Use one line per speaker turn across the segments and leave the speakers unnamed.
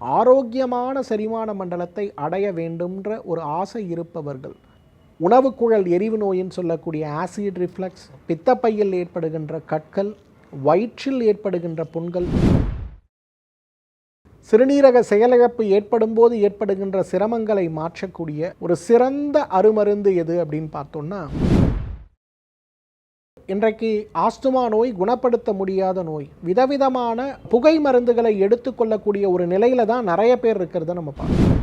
ஆரோக்கியமான செரிமான மண்டலத்தை அடைய வேண்டும்ன்ற ஒரு ஆசை இருப்பவர்கள் உணவுக்குழல் எரிவு நோயின்னு சொல்லக்கூடிய ஆசிட் ரிஃப்ளக்ஸ் பித்தப்பையில் ஏற்படுகின்ற கற்கள் வயிற்றில் ஏற்படுகின்ற புண்கள் சிறுநீரக செயலிழப்பு ஏற்படும் போது ஏற்படுகின்ற சிரமங்களை மாற்றக்கூடிய ஒரு சிறந்த அருமருந்து எது அப்படின்னு பார்த்தோம்னா இன்றைக்கு ஆஸ்துமா நோய் குணப்படுத்த முடியாத நோய். விதவிதமான புகை மருந்துகளை எடுத்துக்கொள்ளக்கூடிய ஒரு நிலையில தான் நிறைய பேர் இருக்கிறத நம்ம பார்க்கணும்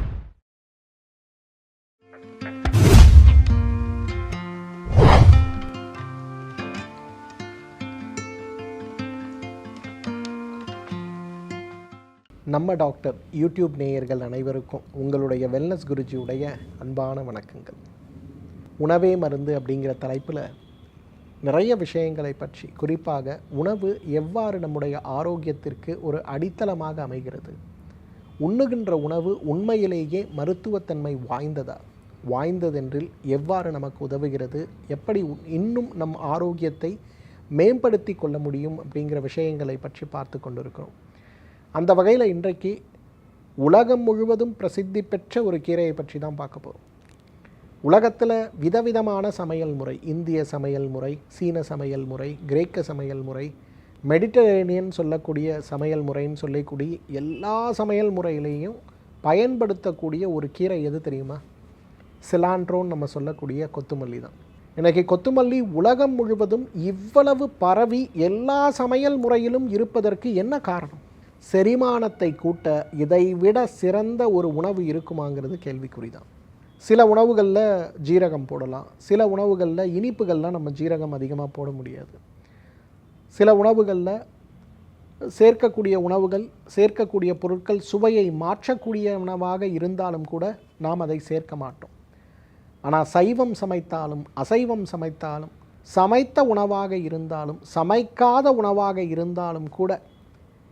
நம்ம டாக்டர் யூடியூப் நேயர்கள் அனைவருக்கும் உங்களுடைய வெல்னஸ் குருஜியுடைய அன்பான வணக்கங்கள். உணவே மருந்து அப்படிங்கிற தலைப்பில் நிறைய விஷயங்களை பற்றி குறிப்பாக உணவு எவ்வாறு நம்முடைய ஆரோக்கியத்திற்கு ஒரு அடித்தளமாக அமைகிறது? உண்ணுகின்ற உணவு உண்மையிலேயே மருத்துவத்தன்மை வாய்ந்ததா? வாய்ந்ததென்றில் எவ்வாறு நமக்கு உதவுகிறது? எப்படி இன்னும் நம் ஆரோக்கியத்தை மேம்படுத்தி கொள்ள முடியும்? அப்படிங்கிற விஷயங்களை பற்றி பார்த்து கொண்டிருக்கிறோம். அந்த வகையில் இன்றைக்கு உலகம் முழுவதும் பிரசித்தி பெற்ற ஒரு கீரையை பற்றி தான் பார்க்க போகிறோம் உலகத்தில் விதவிதமான சமையல் முறை இந்திய சமையல் முறை சீன சமையல் முறை கிரேக்க சமையல் முறை மெடிட்டரேனியன் சொல்லக்கூடிய சமையல் முறைன்னு சொல்லக்கூடிய எல்லா சமையல் முறையிலையும் பயன்படுத்தக்கூடிய ஒரு கீரை எது தெரியுமா? சிலாண்ட்ரோன்னு நம்ம சொல்லக்கூடிய கொத்துமல்லி தான். இன்றைக்கி கொத்துமல்லி உலகம் முழுவதும் இவ்வளவு பரவி எல்லா சமையல் முறையிலும் இருப்பதற்கு என்ன காரணம்? செரிமானத்தை கூட்ட இதைவிட சிறந்த ஒரு உணவு இருக்குமாங்கிறது கேள்விக்குறிதான். சில உணவுகளில் ஜீரகம் போடலாம். சில உணவுகளில் இனிப்புகள்லாம் நம்ம ஜீரகம் அதிகமாக போட முடியாது. சில உணவுகளில் சேர்க்கக்கூடிய உணவுகள் சேர்க்கக்கூடிய பொருட்கள் சுவையை மாற்றக்கூடிய உணவாக இருந்தாலும் கூட நாம் அதை சேர்க்க மாட்டோம். ஆனால் சைவம் சமைத்தாலும் அசைவம் சமைத்தாலும் சமைத்த உணவாக இருந்தாலும் சமைக்காத உணவாக இருந்தாலும் கூட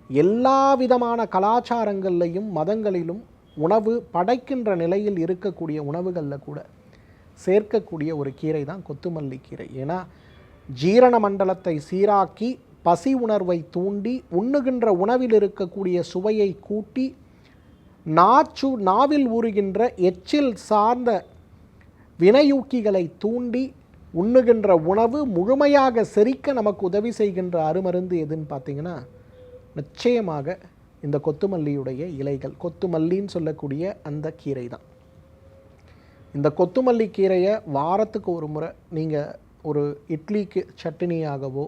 எல்லா விதமான கலாச்சாரங்கள்லையும் மதங்களிலும் உணவு படைக்கின்ற நிலையில் இருக்கக்கூடிய உணவுகளில் கூட சேர்க்கக்கூடிய ஒரு கீரை தான் கொத்துமல்லி கீரை. ஏன்னா ஜீரண மண்டலத்தை சீராக்கி பசி உணர்வை தூண்டி உண்ணுகின்ற உணவில் இருக்கக்கூடிய சுவையை கூட்டி நாச்சு நாவில் ஊறுகின்ற எச்சில் சார்ந்த வினையூக்கிகளை தூண்டி உண்ணுகின்ற உணவு முழுமையாக செரிக்க நமக்கு உதவி செய்கின்ற அருமருந்து எதுன்னு பார்த்தீங்கன்னா நிச்சயமாக இந்த கொத்துமல்லியுடைய இலைகள். கொத்துமல்லின்னு சொல்லக்கூடிய அந்த கீரை தான் இந்த கொத்துமல்லி கீரையை வாரத்துக்கு ஒரு முறை நீங்கள் ஒரு இட்லிக்கு சட்னியாகவோ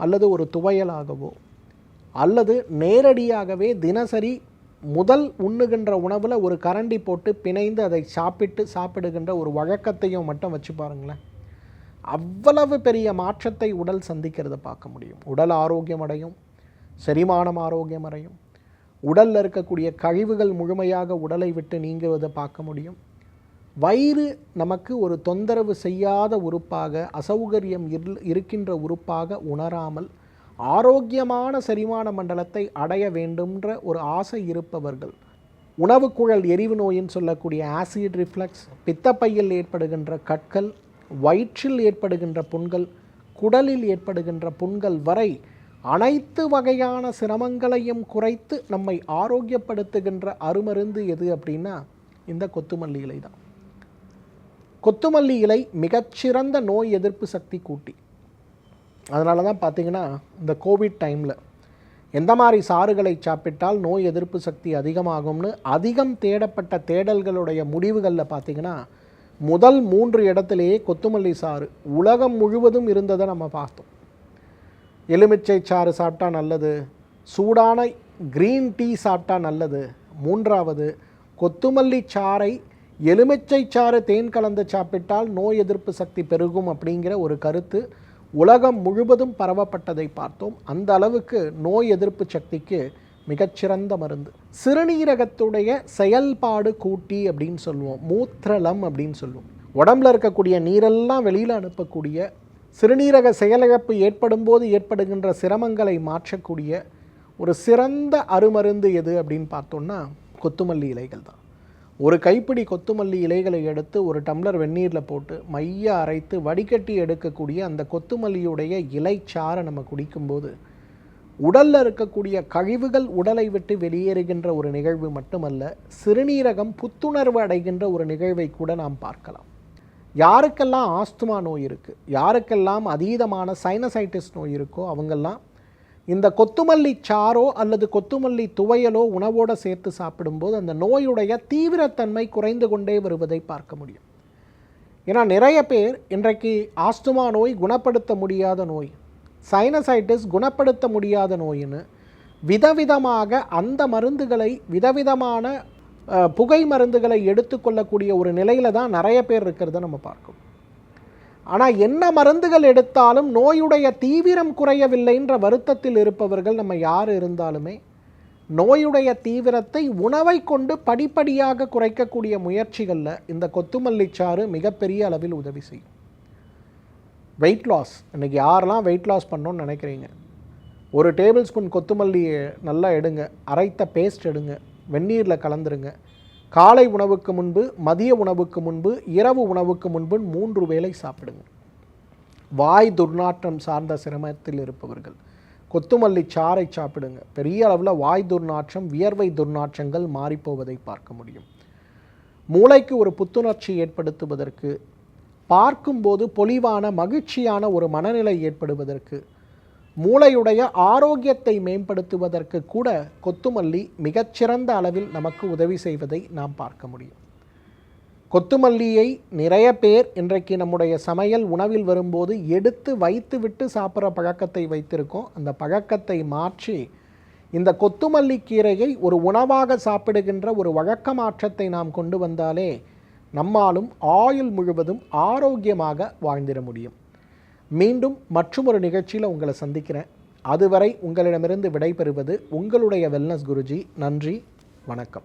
அல்லது ஒரு துவையலாகவோ அல்லது நேரடியாகவே தினசரி முதல் உண்ணுகின்ற உணவில் ஒரு கரண்டி போட்டு பிணைந்து அதை சாப்பிட்டு சாப்பிடுகின்ற ஒரு வழக்கத்தையும் மட்டும் வச்சு பாருங்களேன். அவ்வளவு பெரிய மாற்றத்தை உடல் சந்திக்கிறத பார்க்க முடியும். உடல் ஆரோக்கியம் அடையும். செரிமானம் ஆரோக்கியம் அடையும் உடலில் இருக்கக்கூடிய கழிவுகள் முழுமையாக உடலை விட்டு நீங்குவதை பார்க்க முடியும். வயிறு நமக்கு ஒரு தொந்தரவு செய்யாத உறுப்பாக அசௌகரியம் இருக்கின்ற உறுப்பாக உணராமல் ஆரோக்கியமான செரிமான மண்டலத்தை அடைய வேண்டும்ன்ற ஒரு ஆசை இருப்பவர்கள் உணவுக்குழல் எரிவு நோயின்னு சொல்லக்கூடிய ஆசிட் ரிஃப்ளக்ஸ் பித்தப்பையில் ஏற்படுகின்ற கற்கள் வயிற்றில் ஏற்படுகின்ற புண்கள் குடலில் ஏற்படுகின்ற புண்கள் வரை அனைத்து வகையான சிரமங்களையும் குறைத்து நம்மை ஆரோக்கியப்படுத்துகின்ற அருமருந்து எது அப்படின்னா இந்த கொத்துமல்லி இலை தான். கொத்துமல்லி இலை மிகச்சிறந்த நோய் எதிர்ப்பு சக்தி கூட்டி. அதனால தான் பார்த்தீங்கன்னா இந்த கோவிட் டைமில் எந்த மாதிரி சாறுகளை சாப்பிட்டால் நோய் எதிர்ப்பு சக்தி அதிகமாகும்னு அதிகம் தேடப்பட்ட தேடல்களுடைய முடிவுகளில் பார்த்தீங்கன்னா முதல் மூன்று இடத்துலையே கொத்துமல்லி சாறு உலகம் முழுவதும் இருந்ததை நம்ம பார்த்தோம். எலுமிச்சை சாறு சாப்பிட்டா நல்லது சூடான க்ரீன் டீ சாப்பிட்டா நல்லது. மூன்றாவது கொத்துமல்லி சாறை எலுமிச்சை சாறு தேன் கலந்து சாப்பிட்டால் நோய் எதிர்ப்பு சக்தி பெருகும் அப்படிங்கிற ஒரு கருத்து. உலகம் முழுவதும் பரவப்பட்டதை பார்த்தோம். அந்த அளவுக்கு நோய் எதிர்ப்பு சக்திக்கு மிகச்சிறந்த மருந்து. சிறுநீரகத்துடைய செயல்பாடு கூட்டி அப்படின்னு சொல்லுவோம். மூத்திரலம் அப்படின்னு சொல்லுவோம். உடம்புல இருக்கக்கூடிய நீரெல்லாம் வெளியில் அனுப்பக்கூடிய சிறுநீரக செயலிழப்பு ஏற்படும் போது ஏற்படுகின்ற சிரமங்களை மாற்றக்கூடிய ஒரு சிறந்த அருமருந்து எது அப்படின்னு பார்த்தோம்னா கொத்துமல்லி இலைகள் தான். ஒரு கைப்பிடி கொத்துமல்லி இலைகளை எடுத்து ஒரு டம்ளர் வெந்நீரில் போட்டு மைய அரைத்து வடிகட்டி எடுக்கக்கூடிய அந்த கொத்துமல்லியுடைய இலைச்சாரை நம்ம குடிக்கும்போது உடலில் இருக்கக்கூடிய கழிவுகள் உடலை விட்டு வெளியேறுகின்ற ஒரு நிகழ்வு மட்டுமல்ல சிறுநீரகம் புத்துணர்வு அடைகின்ற ஒரு நிகழ்வை கூட நாம் பார்க்கலாம். யாருக்கெல்லாம் ஆஸ்துமா நோய் இருக்குது யாருக்கெல்லாம் அதீதமான சைனசைட்டிஸ் நோய் இருக்கோ அவங்கெல்லாம் இந்த கொத்துமல்லி சாறோ அல்லது கொத்துமல்லி துவையலோ உணவோடு சேர்த்து சாப்பிடும்போது அந்த நோயுடைய தீவிரத்தன்மை குறைந்து கொண்டே வருவதை பார்க்க முடியும். ஏன்னா நிறைய பேர் இன்றைக்கு ஆஸ்துமா நோய் குணப்படுத்த முடியாத நோய் சைனசைட்டிஸ் குணப்படுத்த முடியாத நோயின்னு விதவிதமாக அந்த மருந்துகளை விதவிதமான புகை மருந்துகளை எடுத்துக்கொள்ளக்கூடிய ஒரு நிலையில் தான் நிறைய பேர் இருக்கிறத நம்ம பார்க்கணும் ஆனால் என்ன மருந்துகள் எடுத்தாலும் நோயுடைய தீவிரம் குறையவில்லைன்ற வருத்தத்தில் இருப்பவர்கள் நம்ம யார் இருந்தாலுமே நோயுடைய தீவிரத்தை உணவை கொண்டு படிப்படியாக குறைக்கக்கூடிய முயற்சிகளில் இந்த கொத்துமல்லிச்சாறு மிகப்பெரிய அளவில் உதவி செய்யும். வெயிட் லாஸ் இன்னைக்கு யாரெல்லாம் வெயிட் லாஸ் பண்ணோன்னு நினைக்கிறீங்க? ஒரு டேபிள் ஸ்பூன் கொத்துமல்லி நல்லா எடுங்க. அரைத்த பேஸ்ட் எடுங்க. வெந்நீரில் கலந்துருங்க. காலை உணவுக்கு முன்பு மதிய உணவுக்கு முன்பு இரவு உணவுக்கு முன்பு மூன்று வேளை சாப்பிடுங்க. வாய் துர்நாற்றம் சார்ந்த சிரமத்தில் இருப்பவர்கள் கொத்துமல்லி சாறை சாப்பிடுங்க. பெரிய அளவில் வாய் துர்நாற்றம் வியர்வை துர்நாற்றங்கள் மாறிப்போவதை பார்க்க முடியும். மூளைக்கு ஒரு புத்துணர்ச்சி ஏற்படுத்துவதற்கு பார்க்கும்போது பொலிவான மகிழ்ச்சியான ஒரு மனநிலை ஏற்படுவதற்கு மூளையுடைய ஆரோக்கியத்தை மேம்படுத்துவதற்கு கூட கொத்துமல்லி மிகச்சிறந்த அளவில் நமக்கு உதவி செய்வதை நாம் பார்க்க முடியும். கொத்துமல்லியை நிறைய பேர் இன்றைக்கு நம்முடைய சமையல் உணவில் வரும்போது எடுத்து வைத்து விட்டு சாப்பிட்ற பழக்கத்தை வைத்திருக்கோம். அந்த பழக்கத்தை மாற்றி இந்த கொத்துமல்லி கீரையை ஒரு உணவாக சாப்பிடுகின்ற ஒரு வழக்க மாற்றத்தை நாம் கொண்டு வந்தாலே நம்மாலும் ஆயுள் முழுவதும் ஆரோக்கியமாக வாழ்ந்திட முடியும். மீண்டும் மற்றும் ஒரு நிகழ்ச்சியில் உங்களை சந்திக்கிறேன். அதுவரை உங்களிடமிருந்து விடைபெறுவது உங்களுடைய வெல்னஸ் குருஜி. நன்றி வணக்கம்.